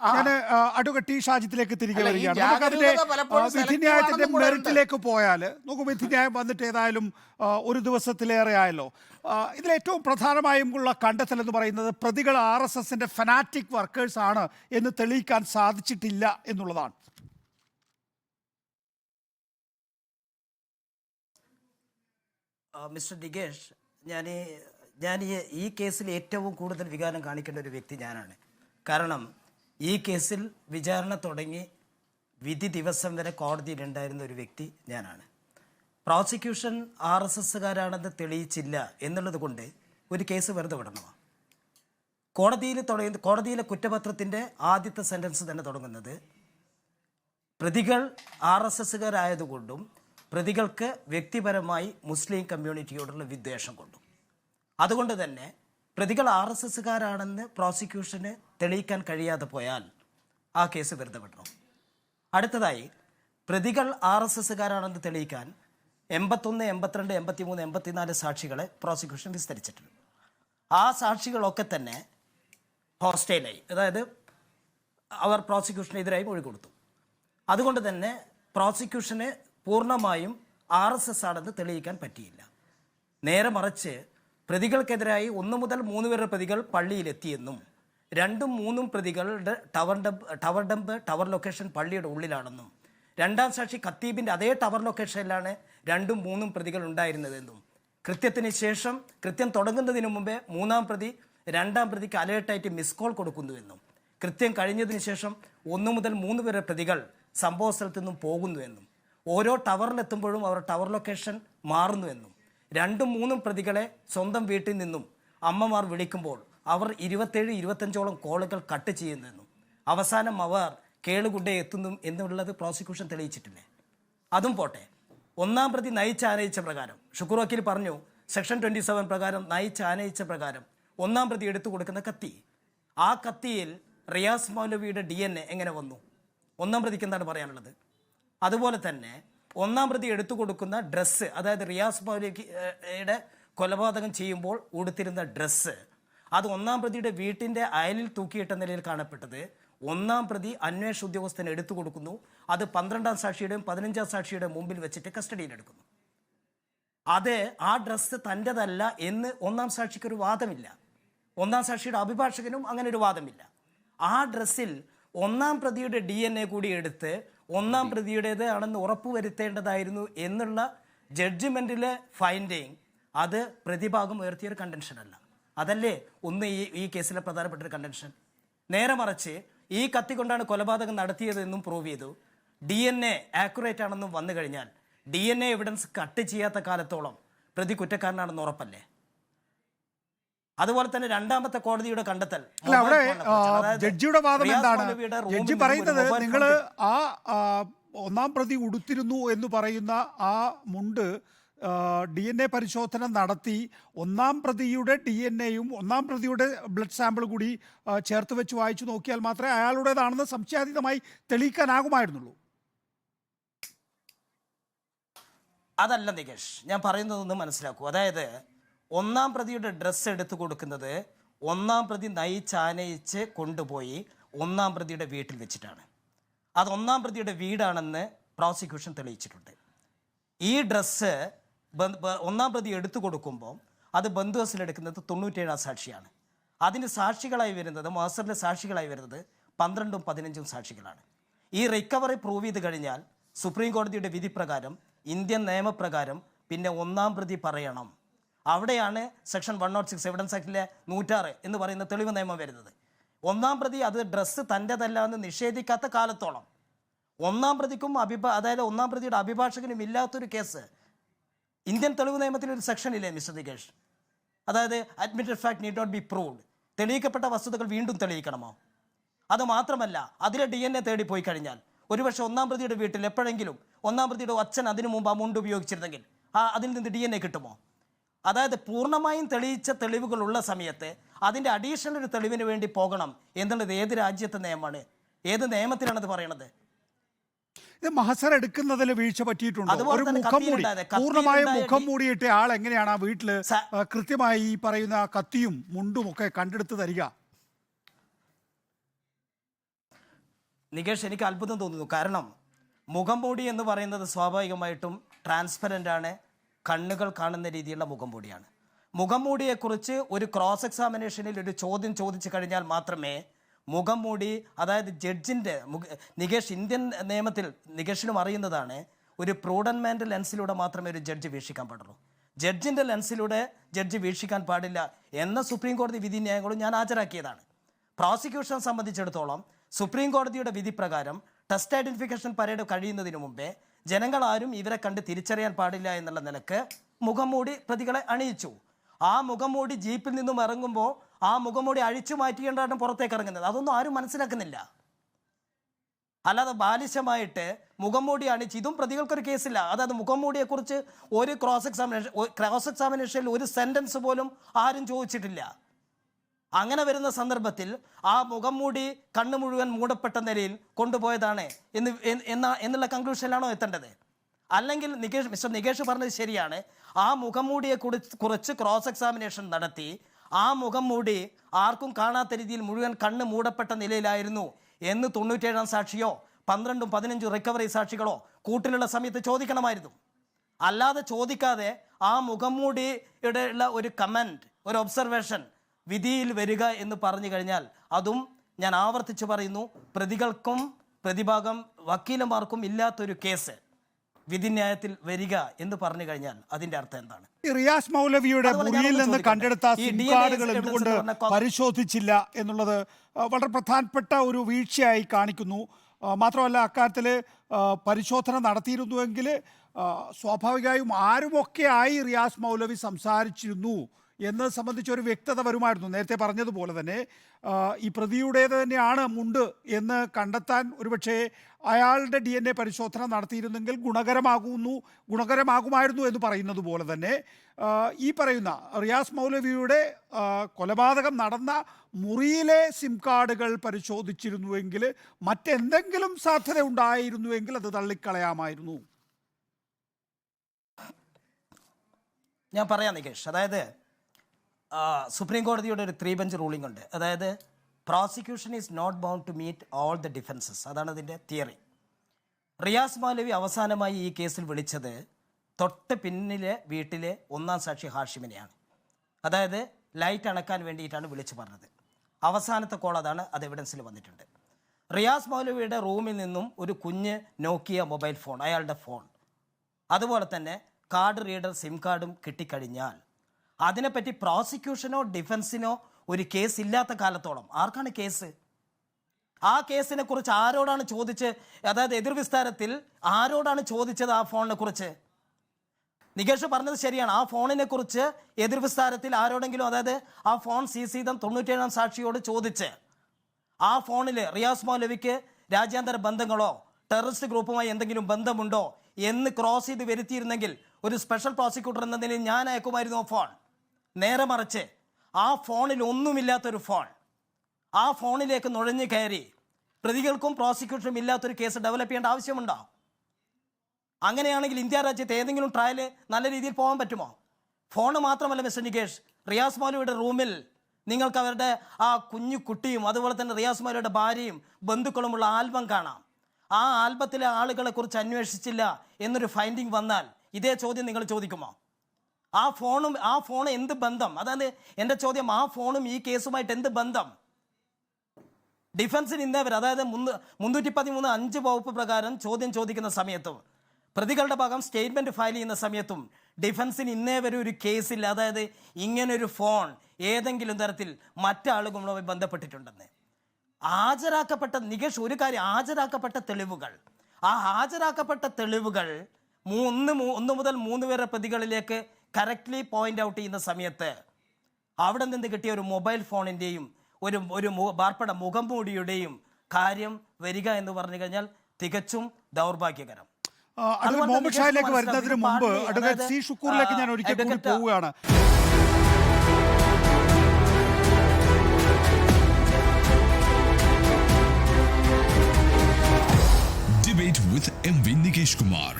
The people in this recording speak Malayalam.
ഞാൻ അഡ്വക്കേറ്റ് ടി ഷാജിത്തിലേക്ക് തിരികെ വരികയാണ്. നമുക്ക് അതിന്റെ വിധിന്യായത്തിന്റെ. മെറിറ്റിലേക്ക് പോയാൽ നമുക്ക് വിധിന്യായം വന്നിട്ട് ഏതായാലും ഒരു ദിവസത്തിലേറെ ആയല്ലോ. ഇതിൽ ഏറ്റവും പ്രധാനമായും ഉള്ള കണ്ടെത്തൽ എന്ന് പറയുന്നത് പ്രതികൾ ആർ എസ് എസിന്റെ ഫനാറ്റിക് വർക്കേഴ്സ് ആണ് എന്ന് തെളിയിക്കാൻ സാധിച്ചിട്ടില്ല എന്നുള്ളതാണ്. മിസ്റ്റർ ദിഗേഷ് ഞാൻ ഞാൻ ഈ ഈ കേസിൽ ഏറ്റവും കൂടുതൽ വികാരം കാണിക്കേണ്ട ഒരു വ്യക്തി ഞാനാണ്. കാരണം ഈ കേസിൽ വിചാരണ തുടങ്ങി വിധി ദിവസം വരെ കോടതിയിലുണ്ടായിരുന്ന ഒരു വ്യക്തി ഞാനാണ്. പ്രോസിക്യൂഷൻ ആർ എസ് എസ്സുകാരാണെന്ന് തെളിയിച്ചില്ല എന്നുള്ളത് കൊണ്ട് ഒരു കേസ് വെറുതെ വിടണമോ? കോടതിയിൽ തുടങ്ങി കോടതിയിലെ കുറ്റപത്രത്തിന്റെ ആദ്യത്തെ സെന്റൻസ് തന്നെ തുടങ്ങുന്നത് പ്രതികൾ ആർ എസ് എസ്സുകാരായതുകൊണ്ടും പ്രതികൾക്ക് വ്യക്തിപരമായി മുസ്ലിം കമ്മ്യൂണിറ്റിയോടുള്ള വിദ്വേഷം കൊണ്ടും. അതുകൊണ്ട് തന്നെ പ്രതികൾ ആർ എസ് എസ്സുകാരാണെന്ന് പ്രോസിക്യൂഷന് തെളിയിക്കാൻ കഴിയാതെ പോയാൽ ആ കേസ് വെറുതെ വിടണം. അടുത്തതായി പ്രതികൾ ആർ എസ് എസ്സുകാരാണെന്ന് തെളിയിക്കാൻ എൺപത്തൊന്ന് എൺപത്തിരണ്ട് എൺപത്തിമൂന്ന് എൺപത്തിനാല് സാക്ഷികളെ പ്രോസിക്യൂഷൻ വിസ്തരിച്ചിട്ടുണ്ട്. ആ സാക്ഷികളൊക്കെ തന്നെ ഹോസ്റ്റൈലായി അതായത് അവർ പ്രോസിക്യൂഷനെതിരായി മൊഴി കൊടുത്തു. അതുകൊണ്ട് തന്നെ പ്രോസിക്യൂഷന് പൂർണമായും ആർ എസ് എസ് ആണെന്ന് തെളിയിക്കാൻ പറ്റിയില്ല. നേരെ മറിച്ച് പ്രതികൾക്കെതിരായി ഒന്ന് മുതൽ മൂന്ന് വരെ പ്രതികൾ പള്ളിയിലെത്തിയെന്നും രണ്ടും മൂന്നും പ്രതികളുടെ tower dump tower dump tower location പള്ളിയുടെ ഉള്ളിലാണെന്നും രണ്ടാം സാക്ഷി ഖത്തീബിന്റെ അതേ ടവർ ലൊക്കേഷനിലാണ് രണ്ടും മൂന്നും പ്രതികൾ ഉണ്ടായിരുന്നതെന്നും. കൃത്യത്തിന് ശേഷം കൃത്യം തുടങ്ങുന്നതിന് മുമ്പേ മൂന്നാം പ്രതി രണ്ടാം പ്രതിക്ക് അലേർട്ടായിട്ട് മിസ് കോൾ കൊടുക്കുന്നുവെന്നും കൃത്യം കഴിഞ്ഞതിന് ശേഷം ഒന്നു മുതൽ മൂന്ന് വരെ പ്രതികൾ സംഭവ സ്ഥലത്തു നിന്നും പോകുന്നുവെന്നും ഓരോ ടവറിലെത്തുമ്പോഴും അവരുടെ ടവർ ലൊക്കേഷൻ മാറുന്നുവെന്നും രണ്ടും മൂന്നും പ്രതികളെ സ്വന്തം വീട്ടിൽ നിന്നും അമ്മമാർ വിളിക്കുമ്പോൾ അവർ ഇരുപത്തേഴ് ഇരുപത്തഞ്ചോളം കോളുകൾ കട്ട് ചെയ്യുന്നുവെന്നും അവസാനം അവർ കേളുകുड्डे എത്തുന്നു എന്നുള്ളത് പ്രോസിക്യൂഷൻ തെളിയിച്ചിട്ടില്ലേ? അതും പോട്ടെ. ഒന്നാം പ്രതി നയിച്ചാനയിച്ച പ്രകാരം. ഷുക്കൂർ വക്കീൽ പറഞ്ഞു സെക്ഷൻ ട്വന്റി സെവൻ പ്രകാരം നയിച്ചാനയിച്ച പ്രകാരം ഒന്നാം പ്രതി എടുത്തു കൊടുക്കുന്ന കത്തി. ആ കത്തിയിൽ റിയാസ് മൗലവിയുടെ ഡി എൻ എ എങ്ങനെ വന്നു? ഒന്നാം പ്രതിക്ക് എന്താണ് പറയാനുള്ളത്? അതുപോലെ തന്നെ ഒന്നാം പ്രതി എടുത്തു കൊടുക്കുന്ന ഡ്രസ്സ് അതായത് റിയാസ് മൗലിയുടെ കൊലപാതകം ചെയ്യുമ്പോൾ ഉടുത്തിരുന്ന ഡ്രസ്സ് അത് ഒന്നാം പ്രതിയുടെ വീട്ടിന്റെ അയലിൽ തൂക്കിയിട്ട നിലയിൽ കാണപ്പെട്ടത്. ഒന്നാം പ്രതി അന്വേഷണ ഉദ്യോഗസ്ഥന് എടുത്തു കൊടുക്കുന്നു. അത് പന്ത്രണ്ടാം സാക്ഷിയുടെയും പതിനഞ്ചാം സാക്ഷിയുടെയും മുമ്പിൽ വെച്ചിട്ട് കസ്റ്റഡിയിലെടുക്കുന്നു അത് ആ ഡ്രസ്സ് തന്റെതല്ല എന്ന് ഒന്നാം സാക്ഷിക്കൊരു വാദമില്ല. ഒന്നാം സാക്ഷിയുടെ അഭിഭാഷകനും അങ്ങനെ ഒരു വാദമില്ല. ആ ഡ്രസ്സിൽ ഒന്നാം പ്രതിയുടെ ഡി കൂടി എടുത്ത് ഒന്നാം പ്രതിയുടേത് ആണെന്ന് ഉറപ്പുവരുത്തേണ്ടതായിരുന്നു എന്നുള്ള ജഡ്ജ്മെന്റിലെ ഫൈൻഡിങ് അത് പ്രതിഭാഗം ഉയർത്തിയൊരു കണ്ടൻഷൻ അല്ല. അതല്ലേ ഒന്ന് ഈ ഈ കേസിലെ പ്രധാനപ്പെട്ട ഒരു കണ്ടൻഷൻ നേരെ മറിച്ച് ഈ കത്തി കൊണ്ടാണ് കൊലപാതകം നടത്തിയതെന്നും പ്രൂവ് ചെയ്തു. ഡി എൻ എ ആക്യുറേറ്റ് ആണെന്നും വന്നു കഴിഞ്ഞാൽ D N A evidence cut ചെയ്യാത്ത കാലത്തോളം പ്രതി കുറ്റക്കാരനാണെന്ന് ഉറപ്പല്ലേ? അതുപോലെ തന്നെ രണ്ടാമത്തെ കോടതിയുടെ കണ്ടെത്തൽ. അല്ല അവിടെ ജഡ്ജിയുടെ വാദം എന്താണ്? ജഡ്ജി പറയുന്നത് നിങ്ങൾ ആ ആ, ഒന്നാം പ്രതി ഉടുത്തിരുന്നു എന്ന് പറയുന്ന ആ മുണ്ട് ഡി എൻ എ പരിശോധന നടത്തി ഒന്നാം പ്രതിയുടെ ഡി എൻ എയും ഒന്നാം പ്രതിയുടെ ബ്ലഡ് സാമ്പിൾ കൂടി ചേർത്ത് വെച്ച് വായിച്ചു നോക്കിയാൽ മാത്രമേ അയാളുടേതാണെന്ന് സംശയാതീതമായി തെളിയിക്കാനാകുമായിരുന്നുള്ളൂ. അതല്ല നികേഷ് ഞാൻ പറയുന്നതൊന്ന് മനസ്സിലാക്കൂ. അതായത് ഒന്നാം പ്രതിയുടെ ഡ്രസ്സ് എടുത്തു കൊടുക്കുന്നത് ഒന്നാം പ്രതി നയിച്ചാനയിച്ച് കൊണ്ടുപോയി ഒന്നാം പ്രതിയുടെ വീട്ടിൽ വെച്ചിട്ടാണ്. അത് ഒന്നാം പ്രതിയുടെ വീടാണെന്ന് പ്രോസിക്യൂഷൻ തെളിയിച്ചിട്ടുണ്ട്. ഈ ഡ്രസ്സ് ഒന്നാം പ്രതി എടുത്തു കൊടുക്കുമ്പോൾ അത് ബന്ധുവസിലെടുക്കുന്നത് തൊണ്ണൂറ്റേഴാം സാക്ഷിയാണ്. അതിന് സാക്ഷികളായി വരുന്നത് മാസ്റ്ററിലെ സാക്ഷികളായി വരുന്നത് പന്ത്രണ്ടും പതിനഞ്ചും സാക്ഷികളാണ്. ഈ റിക്കവറി പ്രൂവ് ചെയ്ത് കഴിഞ്ഞാൽ സുപ്രീം കോടതിയുടെ വിധി പ്രകാരം ഇന്ത്യൻ നിയമപ്രകാരം പിന്നെ ഒന്നാം പ്രതി പറയണം. അവിടെയാണ് section one nought six evidence ആക്ടിലെ നൂറ്റാറ് എന്ന് പറയുന്ന തെളിവ് നിയമം വരുന്നത്. ഒന്നാം പ്രതി അത് ഡ്രസ്സ് തന്റെതല്ല എന്ന് നിഷേധിക്കാത്ത കാലത്തോളം. ഒന്നാം പ്രതിക്കും അഭിഭാ അതായത് ഒന്നാം പ്രതിയുടെ അഭിഭാഷകനും ഇല്ലാത്തൊരു കേസ് ഇന്ത്യൻ തെളിവ് നിയമത്തിൽ ഒരു സെക്ഷൻ ഇല്ലേ മിസ്റ്റർ നികേഷ്? അതായത് admitted fact need not be proved തെളിയിക്കപ്പെട്ട വസ്തുതകൾ വീണ്ടും തെളിയിക്കണമോ? അത് മാത്രമല്ല അതിലെ ഡി എൻ എ തേടി പോയി കഴിഞ്ഞാൽ ഒരുപക്ഷെ ഒന്നാം പ്രതിയുടെ വീട്ടിൽ എപ്പോഴെങ്കിലും ഒന്നാം പ്രതിയുടെ അച്ഛൻ അതിനു മുമ്പ് ആ മുണ്ട് ഉപയോഗിച്ചിരുന്നെങ്കിൽ ആ അതിൽ നിന്ന് ഡി എൻ എ കിട്ടുമോ? അതായത് പൂർണമായും തെളിയിച്ച തെളിവുകളുള്ള സമയത്ത് അതിന്റെ അഡീഷണൽ ഒരു തെളിവിന് വേണ്ടി പോകണം എന്നുള്ളത് ഏത് രാജ്യത്തെ നിയമമാണ്? ഏത് നിയമത്തിലാണത് പറയണത്? ഇത് മഹസർ എടുക്കുന്നതിൽ വീഴ്ച പറ്റിയിട്ടുണ്ട്? ഒരു മുഖം മൂടി. പൂർണമായും മുഖം മൂടിയിട്ട് ആൾ എങ്ങനെയാണ് ആ വീട്ടിൽ കൃത്യമായി ഈ പറയുന്ന കത്തിയും മുണ്ടും ഒക്കെ കണ്ടെടുത്ത് തരിക? നികേഷ് എനിക്ക് അത്ഭുതം തോന്നുന്നു. കാരണം മുഖം മൂടി എന്ന് പറയുന്നത് സ്വാഭാവികമായിട്ടും ട്രാൻസ്പെറന്റ് ആണ്. കണ്ണുകൾ കാണുന്ന രീതിയിലുള്ള മുഖം മൂടിയാണ്. മുഖം മൂടിയെക്കുറിച്ച് ഒരു ക്രോസ് എക്സാമിനേഷനിൽ ഒരു ചോദ്യം ചോദിച്ചു കഴിഞ്ഞാൽ മാത്രമേ മുഖം മൂടി അതായത് ജഡ്ജിന്റെ നികേഷ് ഇന്ത്യൻ നിയമത്തിൽ നികേഷിനും അറിയുന്നതാണ് ഒരു പ്രൂഡൻമെന്റ് ലെൻസിലൂടെ മാത്രമേ ഒരു ജഡ്ജ് വീക്ഷിക്കാൻ പാടുള്ളൂ. ജഡ്ജിന്റെ ലെൻസിലൂടെ ജഡ്ജ് വീക്ഷിക്കാൻ പാടില്ല എന്ന സുപ്രീം കോടതി വിധി ന്യായങ്ങളും ഞാൻ ഹാജരാക്കിയതാണ്. പ്രോസിക്യൂഷനെ സംബന്ധിച്ചിടത്തോളം സുപ്രീം കോടതിയുടെ വിധി പ്രകാരം ടെസ്റ്റ് ഐഡന്റിഫിക്കേഷൻ പരേഡ് കഴിയുന്നതിന് മുമ്പേ ജനങ്ങൾ ആരും ഇവരെ കണ്ട് തിരിച്ചറിയാൻ പാടില്ല എന്നുള്ള നിലയ്ക്ക് മുഖംമൂടി പ്രതികളെ അണിയിച്ചു. ആ മുഖംമൂടി ജീപ്പിൽ നിന്നും ഇറങ്ങുമ്പോൾ ആ മുഖംമൂടി അഴിച്ചു മാറ്റിക്കൊണ്ടാണ് പുറത്തേക്ക് ഇറങ്ങുന്നത്. അതൊന്നും ആരും മനസ്സിലാക്കുന്നില്ല. അല്ലാതെ ബാലിശമായിട്ട് മുഖംമൂടി അണിച്ച് ഇതും പ്രതികൾക്കൊരു കേസില്ല. അതായത് മുഖംമൂടിയെക്കുറിച്ച് ഒരു ക്രോസ് എക്സാമിനേഷൻ ക്രോസ് എക്സാമിനേഷനിൽ ഒരു സെന്റൻസ് പോലും ആരും ചോദിച്ചിട്ടില്ല. അങ്ങനെ വരുന്ന സന്ദർഭത്തിൽ ആ മുഖം മൂടി കണ്ണു മുഴുവൻ മൂടപ്പെട്ട നിലയിൽ കൊണ്ടുപോയതാണ് എന്ന് എന്ന എന്നുള്ള കൺക്ലൂഷനിലാണോ എത്തേണ്ടത്? അല്ലെങ്കിൽ നികേഷ് മിസ്റ്റർ നികേഷ് പറഞ്ഞത് ശരിയാണ്. ആ മുഖം മൂടിയെ കുറച്ച് ക്രോസ് എക്സാമിനേഷൻ നടത്തി ആ മുഖം മൂടി ആർക്കും കാണാത്ത രീതിയിൽ മുഴുവൻ കണ്ണ് മൂടപ്പെട്ട നിലയിലായിരുന്നു എന്ന് തൊണ്ണൂറ്റേഴാം സാക്ഷിയോ പന്ത്രണ്ടും പതിനഞ്ചും റിക്കവറി സാക്ഷികളോ കൂട്ടിലുള്ള സമയത്ത് ചോദിക്കണമായിരുന്നു. അല്ലാതെ ചോദിക്കാതെ ആ മുഖം മൂടിയുടെ ഉള്ള ഒരു കമന്റ് ഒരു ഒബ്സർവേഷൻ വിധിയിൽ വരിക എന്ന് പറഞ്ഞു കഴിഞ്ഞാൽ അതും ഞാൻ ആവർത്തിച്ച് പറയുന്നു. പ്രതികൾക്കും പ്രതിഭാഗം വക്കീലന്മാർക്കും ഇല്ലാത്തൊരു കേസ് വിധിന്യായത്തിൽ വരിക എന്ന് പറഞ്ഞു കഴിഞ്ഞാൽ അതിന്റെ അർത്ഥം എന്താണ്? റിയാസ് മൗലവിയുടെ മുറിയിൽ നിന്ന് കണ്ടെടുത്ത സിം കാർഡുകൾ എന്തുകൊണ്ട് പരിശോധിച്ചില്ല എന്നുള്ളത് വളരെ പ്രധാനപ്പെട്ട ഒരു വീഴ്ചയായി കാണിക്കുന്നു. മാത്രമല്ല അക്കാര്യത്തിൽ പരിശോധന നടത്തിയിരുന്നുവെങ്കിൽ സ്വാഭാവികമായും ആരുമൊക്കെയായി റിയാസ് മൗലവി സംസാരിച്ചിരുന്നു? എന്നത് സംബന്ധിച്ച് ഒരു വ്യക്തത വരുമായിരുന്നു. നേരത്തെ പറഞ്ഞതുപോലെ തന്നെ ഈ പ്രതിയുടേത് തന്നെയാണ് മുണ്ട് എന്ന് കണ്ടെത്താൻ ഒരുപക്ഷെ അയാളുടെ ഡി എൻ എ പരിശോധന നടത്തിയിരുന്നെങ്കിൽ ഗുണകരമാകുന്നു ഗുണകരമാകുമായിരുന്നു എന്ന് പറയുന്നത് പോലെ തന്നെ ഈ പറയുന്ന റിയാസ് മൗലവിയുടെ കൊലപാതകം നടന്ന മുറിയിലെ സിം കാർഡുകൾ പരിശോധിച്ചിരുന്നുവെങ്കിൽ മറ്റെന്തെങ്കിലും സാധ്യത ഉണ്ടായിരുന്നുവെങ്കിൽ അത് തള്ളിക്കളയാമായിരുന്നു. ഞാൻ പറയാം നികേഷ്. അതായത് സുപ്രീം കോടതിയുടെ ഒരു ത്രീ ബെഞ്ച് റൂളിംഗ് ഉണ്ട്. അതായത് prosecution is not bound to meet all the defences അതാണ് അതിന്റെ തിയറി റിയാസ് മാലവി അവസാനമായി ഈ കേസിൽ വിളിച്ചത് തൊട്ട് പിന്നിലെ വീട്ടിലെ ഒന്നാം സാക്ഷി ഹാഷിമിനെയാണ്. അതായത് ലൈറ്റ് അണക്കാൻ വേണ്ടിയിട്ടാണ് വിളിച്ചു പറഞ്ഞത്. അവസാനത്തെ കോൾ അതാണ് അത് എവിഡൻസിൽ വന്നിട്ടുണ്ട്. റിയാസ് മൗലവിയുടെ റൂമിൽ നിന്നും ഒരു കുഞ്ഞ് നോക്കിയ മൊബൈൽ ഫോൺ അയാളുടെ ഫോൺ. അതുപോലെ തന്നെ കാർഡ് റീഡർ സിം കാർഡും കിട്ടിക്കഴിഞ്ഞാൽ അതിനെപ്പറ്റി പ്രോസിക്യൂഷനോ ഡിഫൻസിനോ ഒരു കേസ് ഇല്ലാത്ത കാലത്തോളം. ആർക്കാണ് കേസ് ആ കേസിനെ കുറിച്ച് ആരോടാണ് ചോദിച്ച് അതായത് എതിർവിസ്താരത്തിൽ ആരോടാണ് ചോദിച്ചത് ആ ഫോണിനെ കുറിച്ച്? നികേഷ് പറഞ്ഞത് ശരിയാണ്. ആ ഫോണിനെ കുറിച്ച് എതിർവിസ്താരത്തിൽ ആരോടെങ്കിലും അതായത് ആ ഫോൺ സി സീതം തൊണ്ണൂറ്റേഴാം സാക്ഷിയോട് ചോദിച്ച് ആ ഫോണിൽ റിയാസ് മൗലവിക്ക് രാജ്യാന്തര ബന്ധങ്ങളോ ടെററിസ്റ്റ് ഗ്രൂപ്പുമായി എന്തെങ്കിലും ബന്ധമുണ്ടോ എന്ന് ക്രോസ് ചെയ്ത് വരുത്തിയിരുന്നെങ്കിൽ ഒരു സ്പെഷ്യൽ പ്രോസിക്യൂട്ടർ എന്ന നിലയിൽ ഞാൻ അയക്കുമായിരുന്നു ഫോൺ. നേരെ മറിച്ച് ആ ഫോണിൽ ഒന്നുമില്ലാത്തൊരു ഫോൺ. ആ ഫോണിലേക്ക് നുഴഞ്ഞു കയറി പ്രതികൾക്കും പ്രോസിക്യൂഷനും ഇല്ലാത്തൊരു കേസ് ഡെവലപ്പ് ചെയ്യേണ്ട ആവശ്യമുണ്ടോ? അങ്ങനെയാണെങ്കിൽ ഇന്ത്യ രാജ്യത്ത് ഏതെങ്കിലും ട്രയൽ നല്ല രീതിയിൽ പോകാൻ പറ്റുമോ? ഫോണ് മാത്രമല്ല മിസ്റ്റർ നികേഷ് റിയാസ് മൗലവിയുടെ റൂമിൽ നിങ്ങൾക്ക് അവരുടെ ആ കുഞ്ഞു കുട്ടിയും അതുപോലെ തന്നെ റിയാസ് മൗലവിയുടെ ഭാര്യയും ബന്ധുക്കളുമുള്ള ആൽബം കാണാം. ആ ആൽബത്തിലെ ആളുകളെക്കുറിച്ച് അന്വേഷിച്ചില്ല എന്നൊരു ഫൈൻഡിങ് വന്നാൽ ഇതേ ചോദ്യം നിങ്ങൾ ചോദിക്കുമോ? ആ ഫോണും ആ ഫോൺ എന്ത് ബന്ധം? അതാണ് എന്റെ ചോദ്യം ആ ഫോണും ഈ കേസുമായിട്ട് എന്ത് ബന്ധം? ഡിഫൻസിന് ഇന്നേ വരെ അതായത് മുന്ന് മുന്നൂറ്റി പതിമൂന്ന് അഞ്ച് വകുപ്പ് പ്രകാരം ചോദ്യം ചോദിക്കുന്ന സമയത്തും പ്രതികളുടെ ഭാഗം സ്റ്റേറ്റ്മെന്റ് ഫയൽ ചെയ്യുന്ന സമയത്തും ഡിഫൻസിന് ഇന്നേ വരെ ഒരു കേസിൽ അതായത് ഇങ്ങനൊരു ഫോൺ ഏതെങ്കിലും തരത്തിൽ മറ്റാളുകളുമായി ബന്ധപ്പെട്ടിട്ടുണ്ടെന്ന്. ഹാജരാക്കപ്പെട്ട നികേഷ് ഒരു കാര്യം ഹാജരാക്കപ്പെട്ട തെളിവുകൾ. ആ ഹാജരാക്കപ്പെട്ട തെളിവുകൾ മൂന്ന് ഒന്ന് മുതൽ മൂന്ന് വരെ പ്രതികളിലേക്ക് കറക്റ്റ്ലി പോയിന്റ് ഔട്ട് ചെയ്യുന്ന സമയത്ത് അവിടെ നിന്ന് കിട്ടിയ ഒരു മൊബൈൽ ഫോണിന്റെയും ഒരു ഒരു ബാർപ്പട മുഖംമൂടിയുടെയും കാര്യം വരിക എന്ന് പറഞ്ഞു കഴിഞ്ഞാൽ തികച്ചും ദൗർഭാഗ്യകരം മുഹമ്മദ് ഷായിലേക്ക് വരുന്നതിന് മുമ്പ് അഡ്വക്കേറ്റ് സി അതായത്, ഷുക്കൂറിലേക്ക് ആ, ഞാൻ ഒരിക്കൽ കൂടി പോവുകയാണ് Debate with MV Nikesh Kumar.